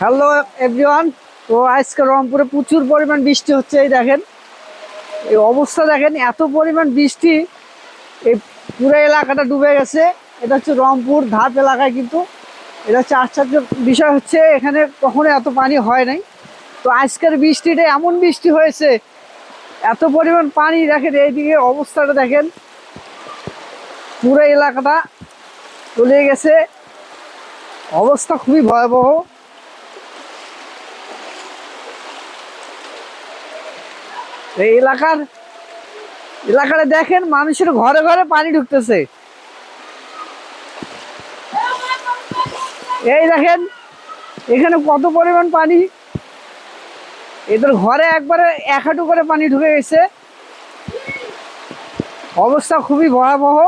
Hello everyone তো আজকে রংপুরে প্রচুর পরিমাণ বৃষ্টি হচ্ছে, এই দেখেন। এই অবস্থা দেখেন, এত পরিমাণ বৃষ্টি, এই পুরো এলাকাটা ডুবে গেছে। এটা হচ্ছে রংপুর ধাপ এলাকায় কিন্তু। এটা হচ্ছে আশ্চর্য বিষয় হচ্ছে, এখানে কখনো এত পানি হয় নাই। তো আজকের বৃষ্টিটা এমন বৃষ্টি হয়েছে, এত পরিমাণ পানি, দেখেন, এইদিকে অবস্থাটা দেখেন। পুরো এলাকাটা চলে গেছে। অবস্থা খুবই ভয়াবহ। এই এলাকার এলাকাটা দেখেন মানুষের ঘরে ঘরে পানি ঢুকতেছে। এই দেখেন, এখানে কত পরিমাণ পানি? এদের ঘরে একবারে এক হাঁটু করে পানি ঢুকে গেছে। অবস্থা খুবই ভয়াবহ।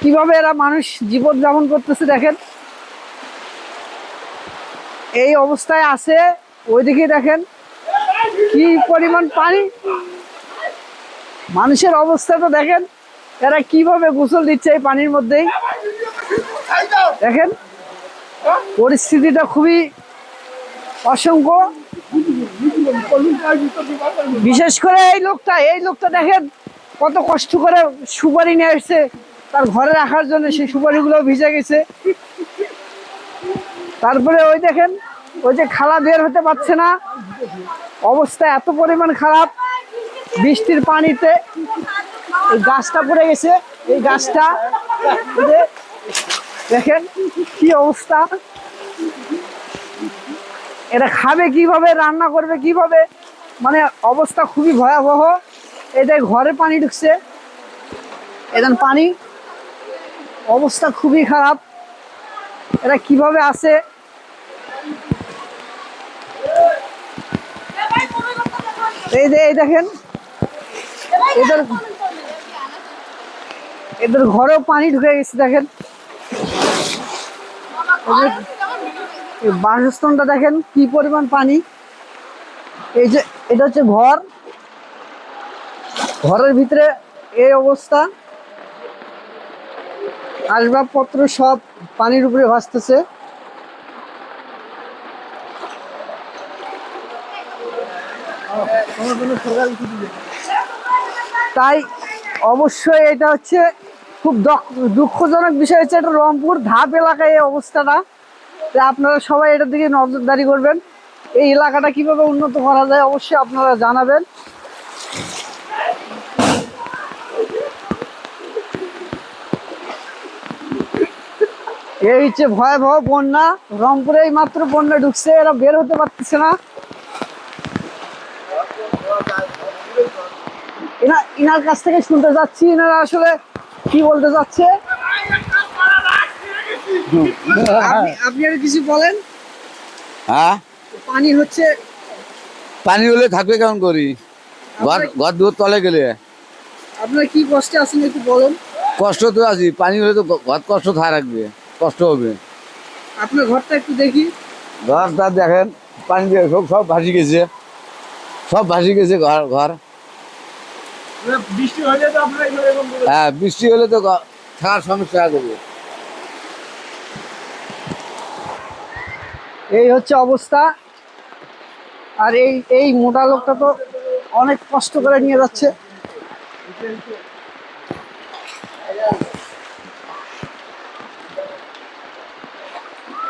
কীভাবে এরা মানুষ জীবন যাপন করতেছে দেখেন। এই অবস্থায় আছে, ওইদিকে দেখেন। কি পরিমাণ পানি? মানুষের অবস্থা তো দেখেন, এরা কীভাবে গোসল দিচ্ছে এই পানির মধ্যেই। দেখেন, পরিস্থিতিটা খুবই অসংখ্য। বিশেষ করে এই লোকটা এই লোকটা দেখেন, কত কষ্ট করে সুপারি নিয়ে আসছে। তার ঘরে রাখার জন্য সেই সুপারিগুলো ভিজে গেছে। তারপরে ওই দেখেন, ওই যে খালা বের হতে পারছে না। অবস্থা এত পরিমাণ খারাপ। বৃষ্টির পানিতে এই গাছটা পড়ে গেছে। এই গাছটা দেখেন কি অবস্থা। এটা খাবে কীভাবে, রান্না করবে কীভাবে? মানে অবস্থা খুবই ভয়াবহ। এটা ঘরে পানি ঢুকছে। এদের পানি। অবস্থা খুবই খারাপ। এরা কীভাবে আছে? এই যে, এই দেখেন। এদের এদের ঘরেও পানি ঢুকে গেছে, দেখেন। বাসস্থানটা দেখেন, কি পরিমাণ পানি। এই যে, এটা হচ্ছে ঘর। ঘরের ভিতরে এই অবস্থা। আসবাবপত্র সব পানির উপরে ভাসতেছে। তাই অবশ্যই এটা হচ্ছে খুব দুঃখজনক বিষয় হচ্ছে এটা রংপুর ধাপ এলাকায় এই অবস্থাটা। তাই আপনারা সবাই এটার দিকে নজরদারি করবেন। এই এলাকাটা কীভাবে উন্নত করা যায় অবশ্যই আপনারা জানাবেন। এই হচ্ছে ভয়াবহ বন্যা। রংপুরে এই মাত্র বন্যা ঢুকছে, এরা বের হতে পারতেছে না। এনা ইনার কাছ থেকে শুনতে যাচ্ছি এনারা আসলে কি বলতে যাচ্ছে? আপনি আপনি আর কিছু বলেন? হ্যাঁ? পানি হচ্ছে পানি হলে থাকবে কেমন করি? ঘর ঘর দুয়ার তলে গেলে। আপনার কি কষ্টে আছেন একটু বলুন? কষ্ট তো আছি পানি হলে তো ঘর কষ্ট থাকা রাখবে কষ্ট হবে। আপনার ঘরটা একটু দেখি। ঘরটা দেখেন পানি দিয়ে সব সব ভাসি গেছে। সব ভাসি গেছে ঘর ঘর বৃষ্টি হলে তো আপনারা এইভাবে এরকম করে- হ্যাঁ বৃষ্টি হলে তো থাকার সমস্যা দেবে এই হচ্ছে অবস্থা। আর এই এই মোটা লোকটা তো অনেক কষ্ট করে নিয়ে যাচ্ছে।